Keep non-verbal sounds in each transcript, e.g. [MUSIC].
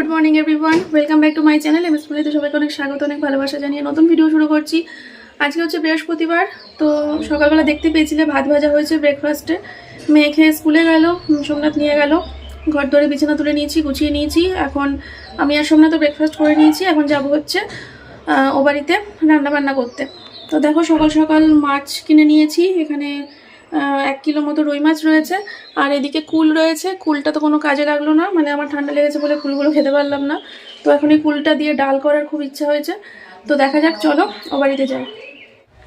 Good morning everyone welcome back to my channel M স্কুলেতে সবাইকে অনেক স্বাগত, অনেক ভালোবাসা জানিয়ে নতুন ভিডিও শুরু করছি। আজকে হচ্ছে বৃহস্পতিবার, তো সকালবেলা দেখতে পেয়েছিলে ভাত ভাজা হয়েছে ব্রেকফাস্টে মেয়ে খেয়ে স্কুলে গেল সোমনাথ নিয়ে গেল। ঘর ধরে বিছানা তুলে নিয়েছি, গুছিয়ে নিয়েছি। এখন আমি আর সোমনাথ ব্রেকফাস্ট করে নিয়েছি, এখন যাব হচ্ছে ও বাড়িতে রান্নাবান্না করতে। তো দেখো সকাল সকাল মাছ কিনে নিয়েছি, এখানে এক কিলো মতো রুই মাছ রয়েছে। আর এদিকে কুল রয়েছে। কুলটা তো কোনো কাজে লাগল না। মানে আমার ঠান্ডা লেগেছে বলে কুলগুলো খেতে পারলাম না। তো এখন এই কুলটা দিয়ে ডাল করার খুব ইচ্ছা হয়েছে। তো দেখা যাক, চলো, ও বাড়িতে যাই।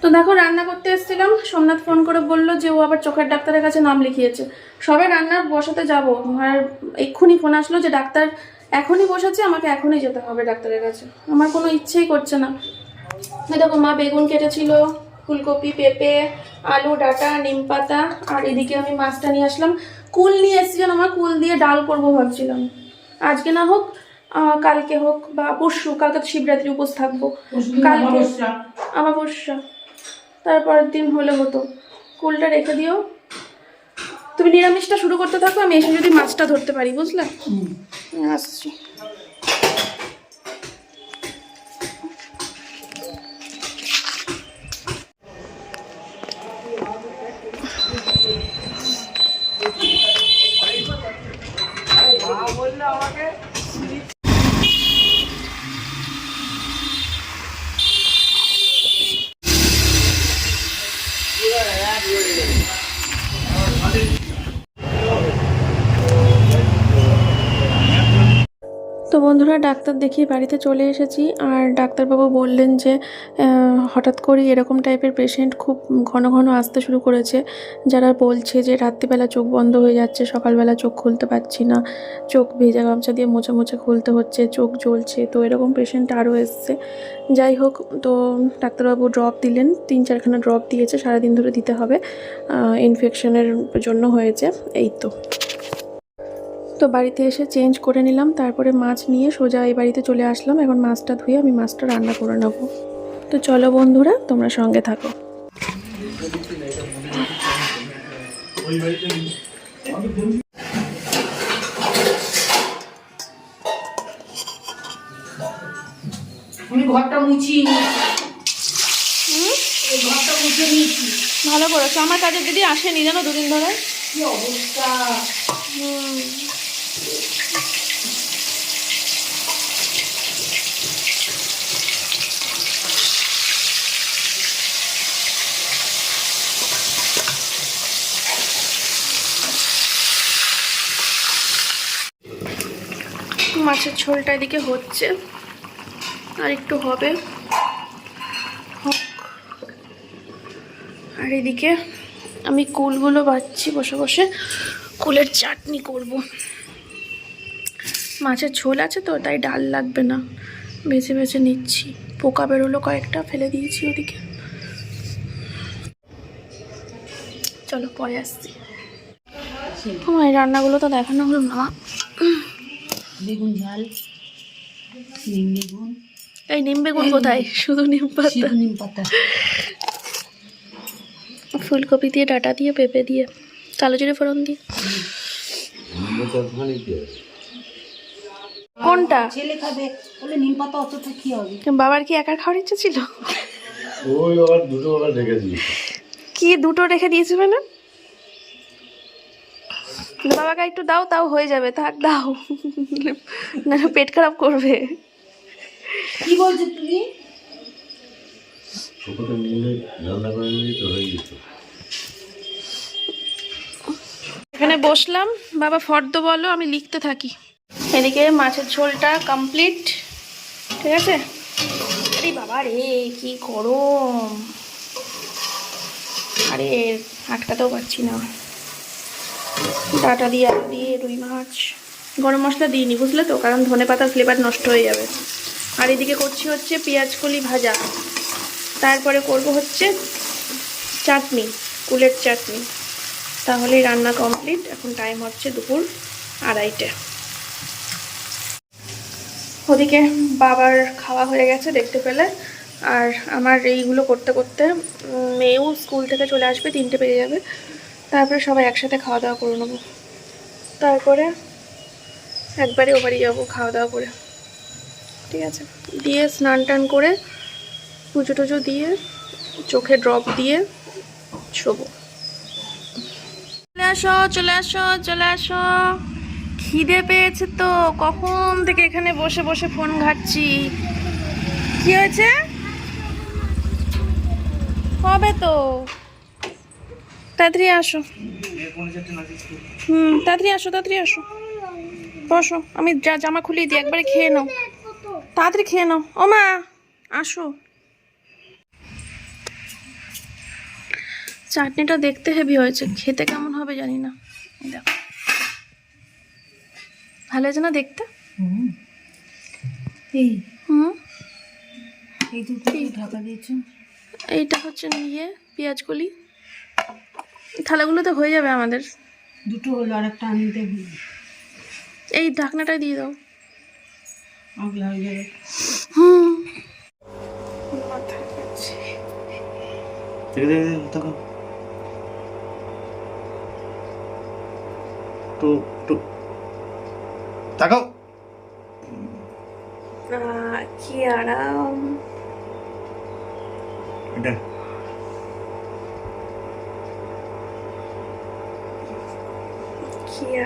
তো দেখো, রান্না করতে এসেছিলাম। সোমনাথ ফোন করে বলল যে ও আবার চোখের ডাক্তারের কাছে নাম লিখিয়েছে। সবে রান্না বসাতে যাব। আর এক্ষুনি ফোন আসলো যে ডাক্তার এখনই বসেছে, আমাকে এখনই যেতে হবে ডাক্তারের কাছে। আমার কোনো ইচ্ছেই করছে না। দেখো, মা বেগুন কেটেছিল। ফুলকপি পেঁপে আলু ডাটা নিম পাতা আর এদিকে আমি মাছটা নিয়ে আসলাম। কুল নিয়ে এসেছি যেন আমার কুল দিয়ে ডাল করব ভাবছিলাম। আজকে না হোক কালকে হোক বা পরশু কালকে তো শিবরাত্রি উপোস থাকব। কালকে আমাবস্যা তারপরের দিন হলে হতো। কুলটা রেখে দিও। তুমি নিরামিষটা শুরু করতে থাকো আমি এসে যদি মাছটা ধরতে পারি বুঝলে? আসছি। তো বন্ধুরা ডাক্তার দেখিয়ে বাড়িতে চলে এসেছি। আর ডাক্তারবাবু বললেন যে হঠাৎ করে এরকম টাইপের পেশেন্ট খুব ঘন ঘন আসতে শুরু করেছে। যারা বলছে যে, রাত্রিবেলা চোখ বন্ধ হয়ে যাচ্ছে, সকালবেলা চোখ খুলতে পারছি না, চোখ ভেজা গামছা দিয়ে মোচা মোচা খুলতে হচ্ছে, চোখ জ্বলছে, তো এরকম পেশেন্ট আরও এসছে। যাই হোক, তো ডাক্তারবাবু ড্রপ দিলেন, তিন চারখানা ড্রপ দিয়েছে, সারাদিন ধরে দিতে হবে ইনফেকশনের জন্য হয়েছে, এই তো। তো বাড়িতে এসে চেঞ্জ করে নিলাম তারপরে মাছ নিয়ে সোজা এই বাড়িতে চলে আসলাম। এখন মাছটা ধুয়ে আমি মাছটা রান্না করে নেব। তো চলো বন্ধুরা তোমরা সঙ্গে থাকো। আমি ঘরটা মুছি। ঘরটা মুছে নিয়েছি। ভালো করেছ। আমার কাজের দিদি আসেনি জানো দুদিন ধরে? কি অবস্থা? মাছের ঝোলটা এদিকে হচ্ছে। আর একটু হবে। আর এদিকে আমি কুলগুলো বাচ্ছি বসে বসে। কুলের চাটনি করব। মাছের ঝোল আছে তো, তাই ডাল লাগবে না। বেছে বেছে নিচ্ছি। পোকা বেরোলো কয়েকটা, ফেলে দিয়েছি ওদিকে। চলো পরে আসছি। রান্নাগুলো তো দেখানো হলো না। বেগুন ঝাল নিম বেগুন। এই নিম বেগুন কোথায়? শুধু নিম পাতা। শুধু নিম পাতা। ফুলকপি দিয়ে ডাটা দিয়ে পেঁপে দিয়ে কালো জিরে ফোড়ন দিয়ে। কোনটা? ছেলে খাবে বলে নিম পাতা অতটা কি হবে? বাবার কি একার খাওয়ার ইচ্ছে ছিল? ওই আবার দুটো আবার রেখে দিয়েছে। কি দুটো রেখে দিয়েছে মানে বাবাকে একটু দাও তাও হয়ে যাবে থাক দাও। না পেট খারাপ করবে। কি বলছো তুমি? হয়ে এখানে বসলাম। বাবা ফর্দ বলো আমি লিখতে থাকি। এদিকে মাছের ঝোলটা কমপ্লিট ঠিক আছে? আরে বাবা রে কি গরম। আরে আটকাতেও পারছি না। ডাটা দিয়ে আলু দিয়ে রুই মাছ। গরম মশলা দিইনি, বুঝলে তো? কারণ ধনে পাতার ফ্লেভার নষ্ট হয়ে যাবে। আর এদিকে করছি হচ্ছে পেঁয়াজ কলি ভাজা। তারপরে করব হচ্ছে চাটনি কুলের চাটনি। তাহলেই রান্না কমপ্লিট এখন টাইম হচ্ছে দুপুর আড়াইটে। ওদিকে বাবার খাওয়া হয়ে গেছে দেখতে পেলে। আর আমার এইগুলো করতে করতে মেয়েও স্কুল থেকে চলে আসবে, তিনটে পেয়ে যাবে। তারপরে সবাই একসাথে খাওয়া দাওয়া করে নেব। তারপরে একবারে ও বাড়ি যাব খাওয়া দাওয়া করে। ঠিক আছে? দিয়ে স্নান টান করে পুজো টুজো দিয়ে, চোখে ড্রপ দিয়ে শোবো। চলে আসো চলে আসো চলে আসো। খিদে পেয়েছে তো, কখন থেকে এখানে বসে বসে ফোন ঘাটছি? কি হয়েছে? হবে তো? তাড়াতাড়ি আসো। হুম তাড়াতাড়ি আসো তাড়াতাড়ি আসো। বসো আমি যা জামা খুলিয়ে দিই একবারে খেয়ে নাও। তাড়াতাড়ি খেয়ে নাও। ও মা আসো। চাটনিটা দেখতে হেভি হয়েছে খেতে কেমন হবে জানি না। দেখো। ভালো হয়েছে না দেখতে? হুম। এই। হুম? এই তো ঢাকা দিয়েছ এইটা হচ্ছে নিয়ে পেঁয়াজগুলি থালাগুলোতে হয়ে যাবে আমাদের। দুটো হলো আর একটা আনতে এই ঢাকনাটা দিয়ে দাও। আগলা হয়ে যাবে। হুম। মাথায় কাছে। দেখে দেখে দেখে তো তো তাকাও। কি আরাম। এটা।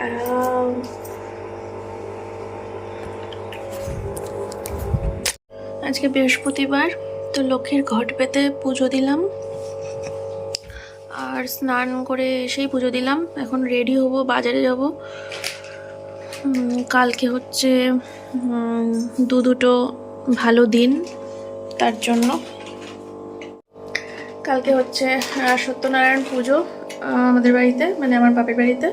আরাম আজকে বৃহস্পতিবার, তো লক্ষ্মীর ঘট পেতে পুজো দিলাম। আর স্নান করে এসেই পুজো দিলাম। এখন রেডি হব, বাজারে যাব। কালকে হচ্ছে দু দুটো ভালো দিন, তার জন্য। কালকে হচ্ছে সত্যনারায়ণ পুজো আমাদের বাড়িতে মানে আমার বাপের বাড়িতে।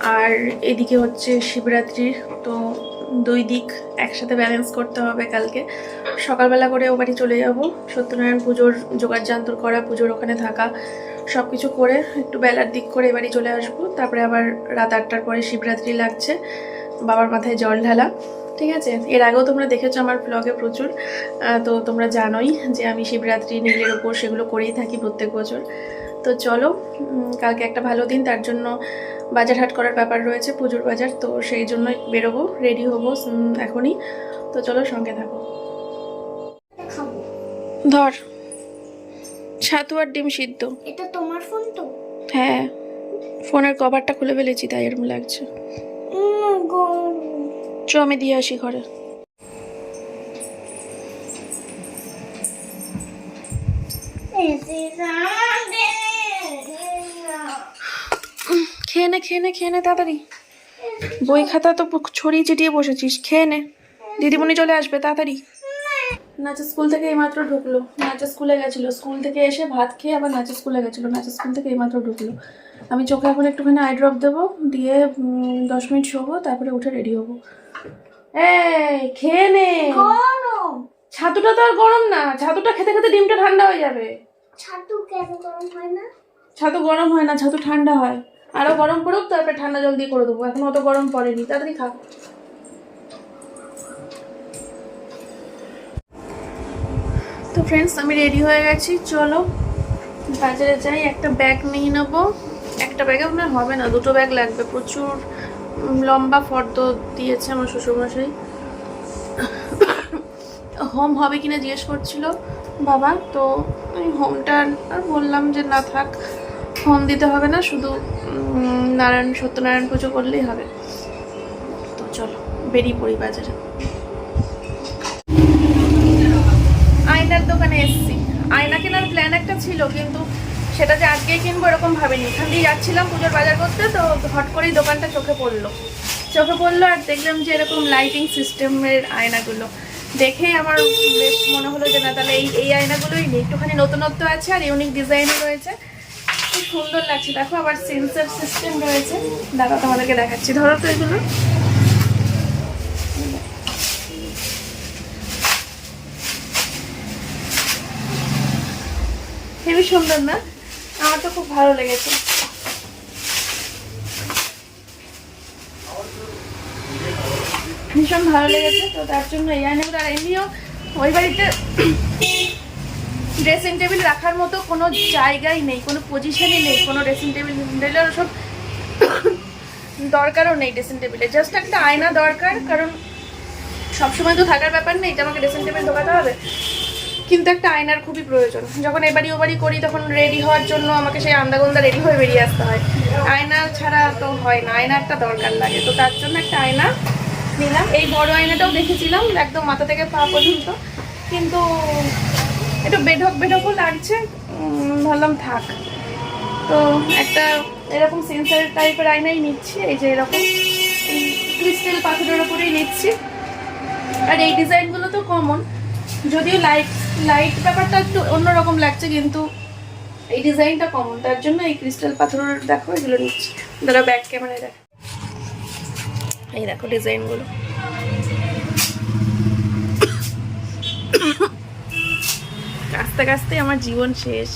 আর এদিকে হচ্ছে শিবরাত্রির তো দুই দিক একসাথে ব্যালেন্স করতে হবে কালকে। সকালবেলা করে ও বাড়ি চলে যাব। সত্যনারায়ণ পুজোর জোগাড় যন্ত্র করা, পুজোর ওখানে থাকা সব কিছু করে একটু বেলার দিক করে এ বাড়ি চলে আসব। তারপরে আবার রাত আটটার পরে শিবরাত্রি লাগছে, বাবার মাথায় জল ঢালা। ঠিক আছে? এর আগেও তোমরা দেখেছ আমার ব্লগে প্রচুর। তো তোমরা জানোই যে আমি শিবরাত্রি, নীলের ওপর সেগুলো করেই থাকি প্রত্যেক বছর। তো চলো কালকে একটা ভালো দিন তার জন্য বাজার হাট করার ব্যাপার রয়েছে পুজোর বাজার তো সেই জন্যই বেরোবো রেডি হব এখনই। তো চলো সঙ্গে থাকো। ধর ছাতু আর ডিম সিদ্ধ। এটা তোমার ফোন তো? হ্যাঁ ফোনের কভারটা খুলে ফেলেছি তাই এরকম লাগছে। চ আমি দিয়ে আসি ঘরে। This is খেয়ে নে খেয়ে নে খেয়ে নে তাড়াতাড়ি। বই খাতা তো ছড়িয়ে ছিটিয়ে বসেছিস খেয়ে নে। দিদিমণি চলে আসবে তাড়াতাড়ি। নাচা স্কুল থেকে এইমাত্র ঢুকলো। নাচা স্কুলে গেছিল। স্কুল থেকে এসে ভাত খেয়ে আবার নাচা স্কুলে গেছিল। নাচা স্কুল থেকে এইমাত্র ঢুকলো। আমি চোখে এখন একটুখানি আই ড্রপ দেবো দিয়ে দশ মিনিট শোবো তারপরে উঠে রেডি হব। এই খেয়ে নে। ছাতুটা তো আর গরম না। ছাতুটা খেতে খেতে ডিমটা ঠান্ডা হয়ে যাবে। ছাতু কেন গরম হয় না? ছাতু গরম হয় না ছাতু ঠান্ডা হয়। আরও গরম করুক তারপরে ঠান্ডা জল দিয়ে করে দেবো। এখন অত গরম পড়েনি, তাড়াতাড়ি খা। তো ফ্রেন্ডস আমি রেডি হয়ে গেছি, চলো। বাজারে যাই, একটা ব্যাগ নিয়ে নেব। একটা ব্যাগে হয় হবে না, দুটো ব্যাগ লাগবে। প্রচুর লম্বা ফর্দ দিয়েছে আমার শ্বশুরমশাই। হোম হবে কিনা জিজ্ঞেস করছিল বাবা, তো আমি হোমটা আর বললাম যে না থাক। হোম দিতে হবে না, শুধু নারায়ণ, সত্যনারায়ণ পুজো করলেই হবে। তো চলো, বেরিয়ে পড়ি বাজারে। আয়নার দোকানে এসেছি। আয়না কেনার প্ল্যান একটা ছিল, কিন্তু সেটা যে আজকেই কিনবো এরকম ভাবিনি। এখান দিয়ে যাচ্ছিলাম পুজোর বাজার করতে, তো হট করেই দোকানটা চোখে পড়ল। চোখে পড়ল আর দেখলাম যে এরকম লাইটিং সিস্টেমের আয়নাগুলো। দেখে আমার বেশ মনে হলো যে না, তাহলে এই এই আয়নাগুলোই নেই। একটুখানি নতুনত্ব আছে আর ইউনিক ডিজাইনও রয়েছে। খুব সুন্দর লাগছে। দেখো আবার সেন্সার সিস্টেম রয়েছে। দাদা তোমাদেরকে দেখাচ্ছি। ধরো তো এগুলো। হেবি সুন্দর না? আমার তো খুব ভালো লেগেছে। ভীষণ ভালো লেগেছে। তো তার জন্য এই আয়নাগুলো আর এমনিও ওই বাড়িতে ড্রেসিং টেবিল রাখার মতো কোনো জায়গাই নেই, কোনো পজিশনই নেই, কোনো ড্রেসিং টেবিল টেবিল সব দরকারও নেই ড্রেসিং টেবিলে জাস্ট একটা আয়না দরকার, কারণ সবসময় তো থাকার ব্যাপার নেই এটা আমাকে ড্রেসিং টেবিল ঢোকাতে হবে। কিন্তু একটা আয়নার খুবই প্রয়োজন। যখন এবারই ওবারই করি, তখন রেডি হওয়ার জন্য আমাকে সেই আন্দাগন্দা রেডি হয়ে বেরিয়ে আসতে হয়। আয়না ছাড়া তো হয় না, আয়না একটা দরকার লাগে। তো তার জন্য একটা আয়না নিলাম। এই বড় আয়নাটাও দেখেছিলাম, একদম মাথা থেকে পা পর্যন্ত। কিন্তু একটু বেঢক বেঢকও লাগছে। ভাবলাম থাক। তো একটা এরকম সেন্সার টাইপের আয়নাই নিচ্ছি, এই যে এরকম। এই ক্রিস্টাল পাথরের ওপরেই নিচ্ছি। আর এই ডিজাইনগুলো তো কমন যদিও লাইট লাইট ব্যাপারটা একটু অন্যরকম লাগছে, কিন্তু এই ডিজাইনটা কমন তার জন্য এই ক্রিস্টাল পাথরের, দেখো এগুলো নিচ্ছি। দাদা ব্যাক ক্যামেরায় দেখো। এই দেখো ডিজাইনগুলো কাঁচতে কাঁচতে আমার জীবন শেষ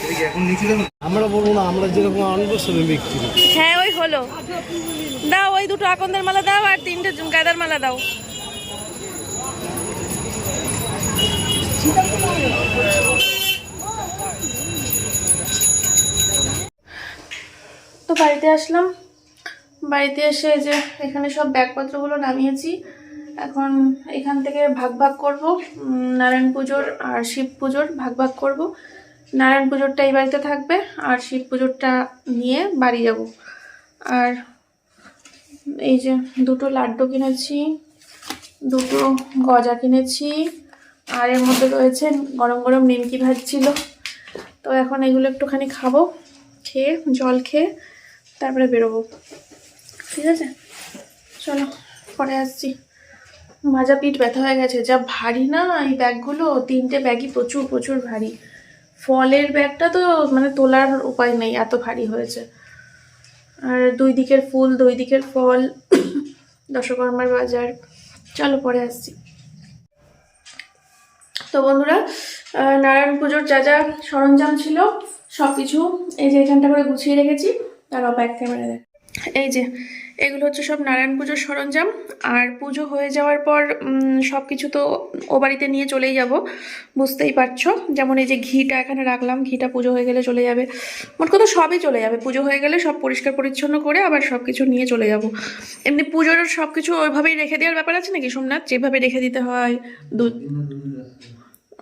এটা কি এখন নিচে দেবো আমরা বলব না আমরা যেরকম বিক্রি। হ্যাঁ ওই হলো। দাও ওই দুটো আকন্দের মালা দাও আর তিনটে গাঁদার মালা দাও। তো বাড়িতে আসলাম। বাড়িতে এসে যে এখানে সব ব্যাগপত্রগুলো নামিয়েছি। এখন এখান থেকে ভাগ ভাগ করব। নারায়ণ পুজোর আর শিব পুজোর ভাগ ভাগ করব। নারায়ণ পুজোরটা এই বাড়িতে থাকবে, আর শিব পুজোরটা নিয়ে বাড়ি যাব। আর এই যে দুটো লাড্ডু কিনেছি, দুটো গজা কিনেছি, আর এর মধ্যে রয়েছে গরম গরম নিমকি ভাজছিল তো এখন এগুলো একটুখানি খাব, খেয়ে, জল খেয়ে তারপরে বেরোবো। ঠিক আছে? চলো, পরে আসছি। মাজা পিঠ ব্যথা হয়ে গেছে, যা ভারী না এই ব্যাগগুলো, তিনটে ব্যাগই প্রচুর প্রচুর ভারী। ফলের ব্যাগটা তো মানে তোলার উপায় নেই, এত ভারী হয়েছে। আর দুই দিকের ফুল, দুই দিকের ফল, [CLEARS THROAT] দশকর্মার বাজার। চলো পরে আসছি। তো বন্ধুরা নারায়ণ পুজোর যা যা সরঞ্জাম ছিল সব কিছু এই যে এখানটা করে গুছিয়ে রেখেছি। তার ক্যামেরা দেখ এই যে এগুলো হচ্ছে সব নারায়ণ পুজোর সরঞ্জাম। আর পুজো হয়ে যাওয়ার পর সব কিছু তো ও বাড়িতে নিয়ে চলেই যাব। বুঝতেই পারছ? যেমন এই যে ঘিটা এখানে রাখলাম, ঘিটা পুজো হয়ে গেলে চলে যাবে। মোট কথা সবই চলে যাবে। পুজো হয়ে গেলে সব পরিষ্কার পরিচ্ছন্ন করে আবার সব কিছু নিয়ে চলে যাব। এমনি পুজোর সব কিছু ওইভাবেই রেখে দেওয়ার ব্যাপার আছে নাকি সোমনাথ? যেভাবে রেখে দিতে হয় দুধ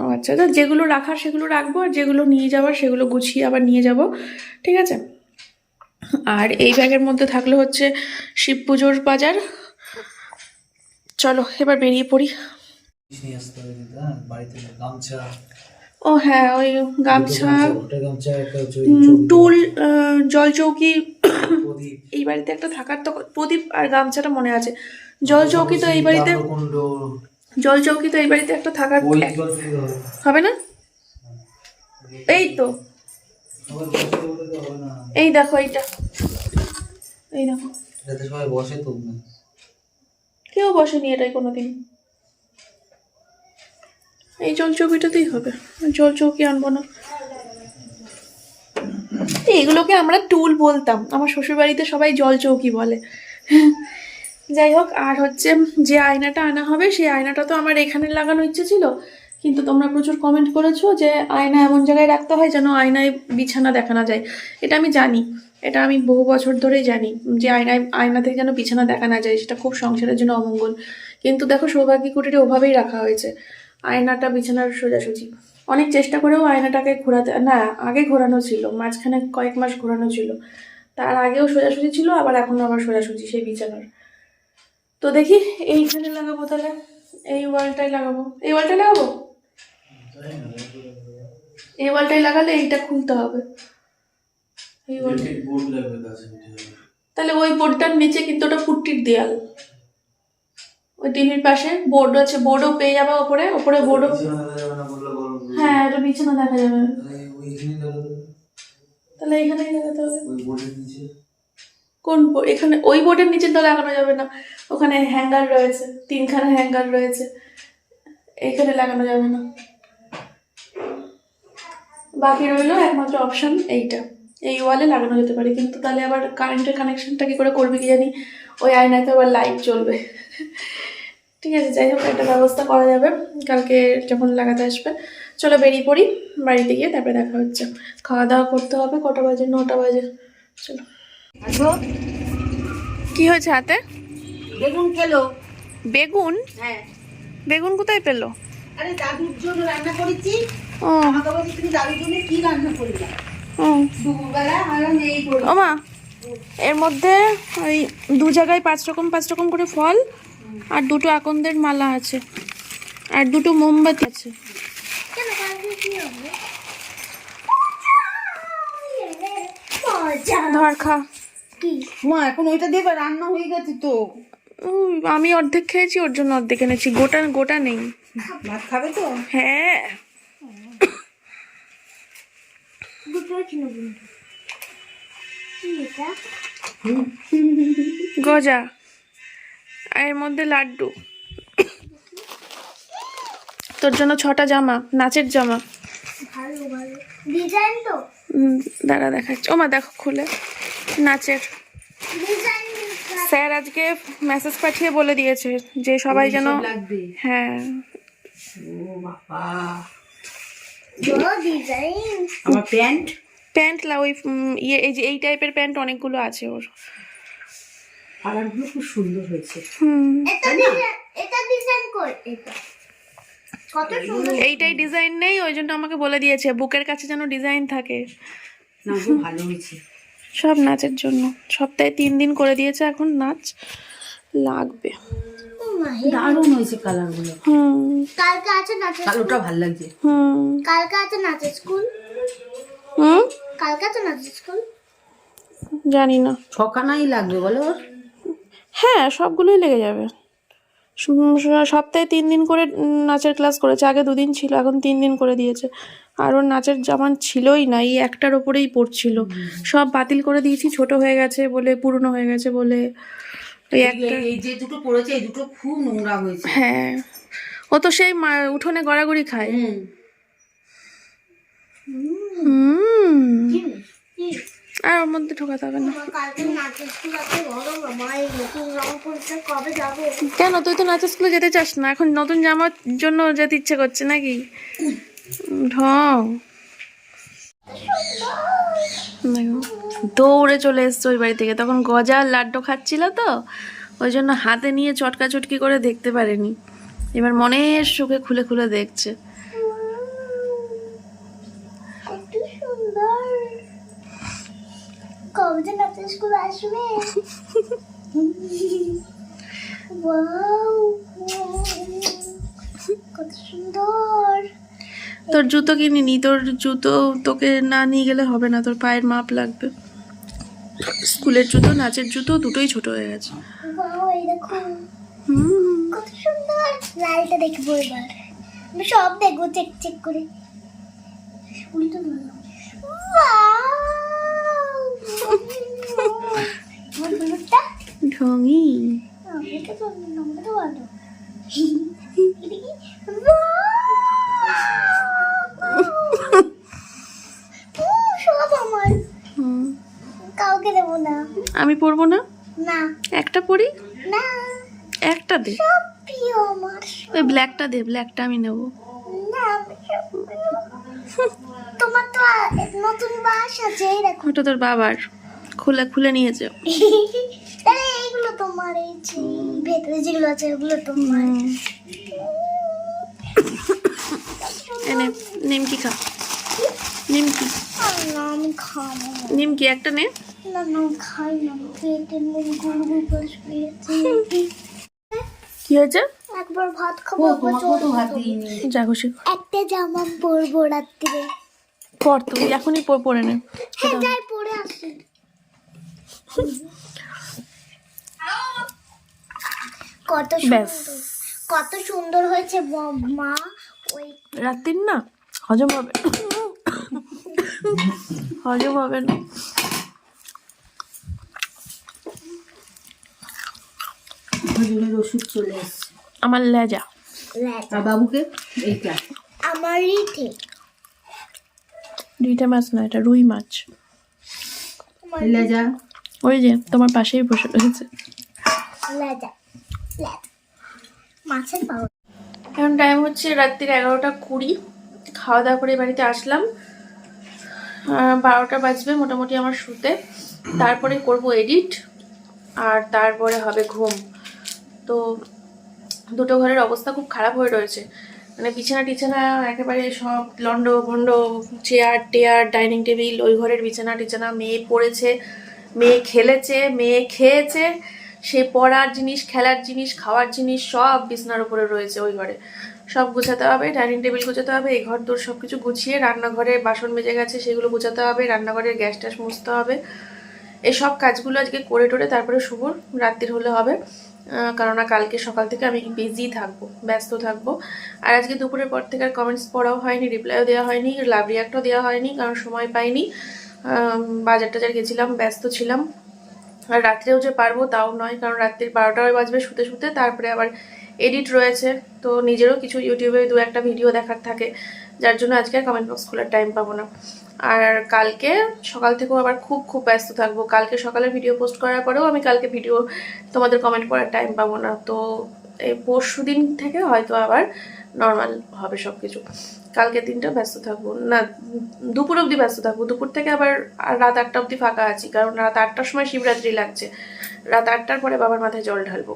ও আচ্ছা যেগুলো রাখার সেগুলো রাখব, আর যেগুলো নিয়ে যাওয়ার সেগুলো গুছিয়ে আবার নিয়ে যাব। ঠিক আছে? আর এই ব্যাগের মধ্যে থাকলে হচ্ছে শিব পুজোর বাজার। চলো এবার বেরিয়ে পড়ি। হ্যাঁ, ও হ্যাঁ ওই গামছা টুল জল চৌকি। এই বাড়িতে একটা থাকার তো প্রদীপ আর গামছাটা মনে আছে। জল চৌকি তো এই বাড়িতে জল চৌকি তো এই বাড়িতে একটা থাকার হবে। হবে না? এই তো। এই দেখো এইটা। এই দেখো। এটাতে সবাই বসে তো। কেউ বসেনি এটাই কোনোদিন। এই জল চৌকিটাতেই হবে। জল চৌকি আনব না। এগুলোকে আমরা টুল বলতাম। আমার শ্বশুর বাড়িতে সবাই জল চৌকি বলে। যাই হোক আর হচ্ছে যে আয়নাটা আনা হবে সেই আয়নাটা তো আমার এখানে লাগানো ইচ্ছে ছিল। কিন্তু তোমরা প্রচুর কমেন্ট করেছ যে আয়না এমন জায়গায় রাখতে হয় যেন আয়নায় বিছানা দেখানো যায়। এটা আমি জানি। এটা আমি বহু বছর ধরেই জানি যে আয়নায়, আয়না থেকে যেন বিছানা দেখা না যায়, সেটা খুব সংসারের জন্য অমঙ্গল। কিন্তু দেখো সৌভাগ্য কুটিরে ওভাবেই রাখা হয়েছে। আয়নাটা বিছানার সোজাসুজি। অনেক চেষ্টা করেও আয়নাটাকে ঘোরাতে, না, আগে ঘোরানো ছিল। মাঝখানে কয়েক মাস ঘোরানো ছিল। তার আগেও সোজাসুজি ছিল, আবার এখন আবার সোজাসুজি সেই বিছানার। তো দেখি, এইখানে লাগাবো তাহলে? এই ওয়ালটাই লাগাবো। এই ওয়ালটাই লাগাবো? এই ওয়ালটাই লাগালে এইটা খুলতে হবে। এই। তাহলে ওই বোর্ডটার নিচে কিন্তু ওটা পুট্টির দেয়াল। ওই টিভির পাশে বোর্ড আছে বোর্ডও পেয়ে যাবে ওপরে ওপরে বোর্ডও। হ্যাঁ এটা বিছানা দেখা যাবে। তাহলে এখানেই লাগাতে হবে। ওই বোর্ডের নিচে। কোন এখানে ওই বোর্ডের নিচে তো লাগানো যাবে না। ওখানে হ্যাঙ্গার রয়েছে, তিনখানা হ্যাঙ্গার রয়েছে। এইখানে লাগানো যাবে না। বাকি রইল একমাত্র অপশান এইটা। এই ওয়ালে লাগানো যেতে পারে, কিন্তু তাহলে আবার কারেন্টের কানেকশনটা কি করে করবে কি জানি, ওই আয়নাতে আবার লাইট চলবে ঠিক আছে, যাই হোক, একটা ব্যবস্থা করা যাবে। কালকে যখন লাগাতে আসবে। চলো বেরিয়ে পড়ি, বাড়িতে গিয়ে তারপরে দেখা হচ্ছে। খাওয়া দাওয়া করতে হবে কটা বাজে? নটা বাজে। চলো। কি হয়েছে হাতে? বেগুন খেলো। বেগুন? হ্যাঁ। বেগুন কোথায় পেল? আরে দাদুর জন্য রান্না করেছি। ও। আমাকে বলছি তুমি দাদুর জন্য কি রান্না করলে? ও। দুপুরবেলা আমরা নেই করি ও মা এর মধ্যে ওই দু জায়গায় পাঁচ রকম পাঁচ রকম করে ফল আর দুটো আকন্দের মালা আছে। আর দুটো মোমবাতি আছে। কেন কালকে কি হবে? মজা। ধর খা। মা এখন ওইটা দেবে রান্না হয়ে গেছে তো। আমি অর্ধেক খেয়েছি ওর জন্য অর্ধেক এনেছি। গোটা গোটা নেই। ভাত খাবে তো? হ্যাঁ। গজা। এর মধ্যে লাড্ডু। তোর জন্য ছটা জামা নাচের জামা। ভালো ভালো। ডিজাইন তো? দাঁড়া দেখাচ্ছি। ও মা দেখো খুলে। নাচের। স্যার আজকে মেসেজ পাঠিয়ে বলে দিয়েছে যে সবাই যেন হ্যাঁ। ও বাবা। বড় ডিজাইন আমার প্যান্ট? প্যান্ট লা ওই ইয়ে এই যে এই টাইপের প্যান্ট অনেকগুলো আছে ওর। কালারগুলো খুব সুন্দর হয়েছে। হুম। এটা ডিজাইন কর এটা। কত সুন্দর এইটাই ডিজাইন নেই ওই জন্য আমাকে বলে দিয়েছে বুকের কাছে যেন ডিজাইন থাকে। ভালো হয়েছে। সব নাচের জন্য সপ্তাহে তিন দিন করে দিয়েছে এখন নাচ লাগবে। দারুণ হয়েছে কালারগুলো। হুম। কালকে আছে নাচের কালোটা ভালো লাগছে। হুম। কালকে আছে নাচের স্কুল? হুম? কালকে আছে নাচের স্কুল? জানি না। ছখানাই লাগবে বলো। হ্যাঁ সবগুলোই লেগে যাবে। সপ্তাহে তিন দিন করে নাচের ক্লাস করেছে আগে দুদিন ছিল এখন তিন দিন করে দিয়েছে। আর ওর নাচের জামান ছিলই না এই একটার ওপরেই পড়ছিল। সব বাতিল করে দিয়েছি ছোট হয়ে গেছে বলে পুরনো হয়ে গেছে বলে। ওই একটা এই- যে দুটো পড়েছে এই দুটো খুব নোংরা হয়েছে। হ্যাঁ। ও তো সেই উঠোনে গড়াগড়ি খায়। হুম। আর ওর মধ্যে ঢোকাতে হবে না। যাব? কেন তুই তো নাচের স্কুলে যেতে চাস না এখন নতুন জামার জন্য যেতে ইচ্ছে করছে নাকি? ঢং। দৌড়ে চলে এসছে ওই বাড়ি থেকে তখন গজা আর লাড্ডু খাচ্ছিল তো ওই জন্য হাতে নিয়ে চটকা চটকি করে দেখতে পারেনি। এবার মনের সুখে খুলে খুলে দেখছে কত সুন্দর কবে যে নাচের স্কুল আসবে? কত সুন্দর। তোর জুতো কিনিনি তোর জুতো তোকে না নিয়ে গেলে হবে না তোর পায়ের মাপ লাগবে। স্কুলের জুতো নাচের জুতো দুটোই ছোট হয়ে গেছে। কত সুন্দর। লালটা দেখব এবার। সব দেখব চেক চেক করে। উল্টো ধরো ওয়াও আমার হলুদটা ঢঙি আমি পরবো না? না। একটা পরি না। একটা দে। ওই ব্ল্যাকটা দে ব্ল্যাকটা আমি নেব। তোমার তো ওটা তোর বাবার। খুলে খুলে এইগুলো তোমার এই ভেতরে যেগুলো আছে ওগুলো তোমার। হুম। এনে নিমকি খা। নিমকি। আর না আমি খাব নিমকি একটা নে। না না খাই না পেটের মধ্যে গুড় গুড় করে কি হয়েছে? একবার ভাত খাব একবার। একটা জামা পরবো রাত্রিরে পর তুই এখনই পর- পরে নে। হ্যাঁ পরে আসি। কত ব্যাস। কত সুন্দর হয়েছে মা ওই রাত্রির না? হজম হবে। হজম হবে না। হজমের ওষুধ চলে এসছে। আমার লেজা। বাবুকে এইটা। আমারই ঠিক দুইটা মাছ না এটা রুই মাছ। লেজা। ওই যে তোমার পাশেই বসে রয়েছে। মাছের এখন টাইম হচ্ছে রাত্রির এগারোটা কুড়ি। খাওয়া দাওয়া করে বাড়িতে আসলাম। বারোটা বাজবে মোটামুটি আমার শুতে। তারপরে করব এডিট আর তারপরে হবে ঘুম। তো দুটো ঘরের অবস্থা খুব খারাপ হয়ে রয়েছে। মানে বিছানা টিছানা একেবারে সব লন্ড, ভন্ড চেয়ার টেয়ার ডাইনিং টেবিল ওই ঘরের বিছানা টিছানা, মেয়ে পড়েছে, মেয়ে খেলেছে, মেয়ে খেয়েছে, সে পড়ার জিনিস, খেলার জিনিস, খাওয়ার জিনিস সব বিছানার উপরে রয়েছে ওই ঘরে। সব গুছাতে হবে ডাইনিং টেবিল গুছাতে হবে, এই ঘর দোর সব কিছু গুছিয়ে রান্নাঘরে বাসন মেজে গেছে, সেগুলো গুছাতে হবে, রান্নাঘরের গ্যাস ট্যাস মুছতে হবে। এই সব কাজগুলো আজকে করে টোরে তারপরে শুভ, রাত্রির হলে হবে। কেননা কালকে সকাল থেকে আমি বিজি থাকব, ব্যস্ত থাকব। আর আজকে দুপুরের পর থেকে আর কমেন্টস পড়াও হয়নি রিপ্লাইও দেওয়া হয়নি লাভ রিয়াক্টও দেওয়া হয়নি, কারণ সময় পাইনি। বাজার টাজার গেছিলাম, ব্যস্ত ছিলাম। আর রাত্রেও যে পারব তাও নয়, কারণ রাত্রির বারোটা বাজবে শুতে শুতে, তারপরে আবার এডিট রয়েছে। তো নিজেরও কিছু ইউটিউবে দু একটা ভিডিও দেখার থাকে, যার জন্য আজকে কমেন্ট বক্স খোলার টাইম পাবো না। আর কালকে সকাল থেকেও আবার খুব খুব ব্যস্ত থাকব। কালকে সকালে ভিডিও পোস্ট করার পরেও আমি কালকে ভিডিও তোমাদের কমেন্ট করার টাইম পাবো না। তো এই পরশু দিন থেকে হয়তো আবার নর্মাল হবে সব কিছু কালকের দিনটা ব্যস্ত থাকব। না, দুপুর অবধি ব্যস্ত থাকব। দুপুর থেকে আবার রাত আটটা অবধি ফাঁকা আছি, কারণ রাত আটটার সময় শিবরাত্রি লাগছে। রাত আটটার পরে বাবার মাথায় জল ঢালবো।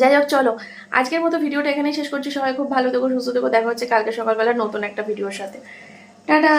যাই হোক, চলো। আজকের মতো ভিডিওটা এখানেই শেষ করছি। সবাই খুব ভালো থেকো, সুস্থ থেকো। দেখা হচ্ছে কালকে সকালবেলা নতুন একটা ভিডিওর সাথে। টাটা!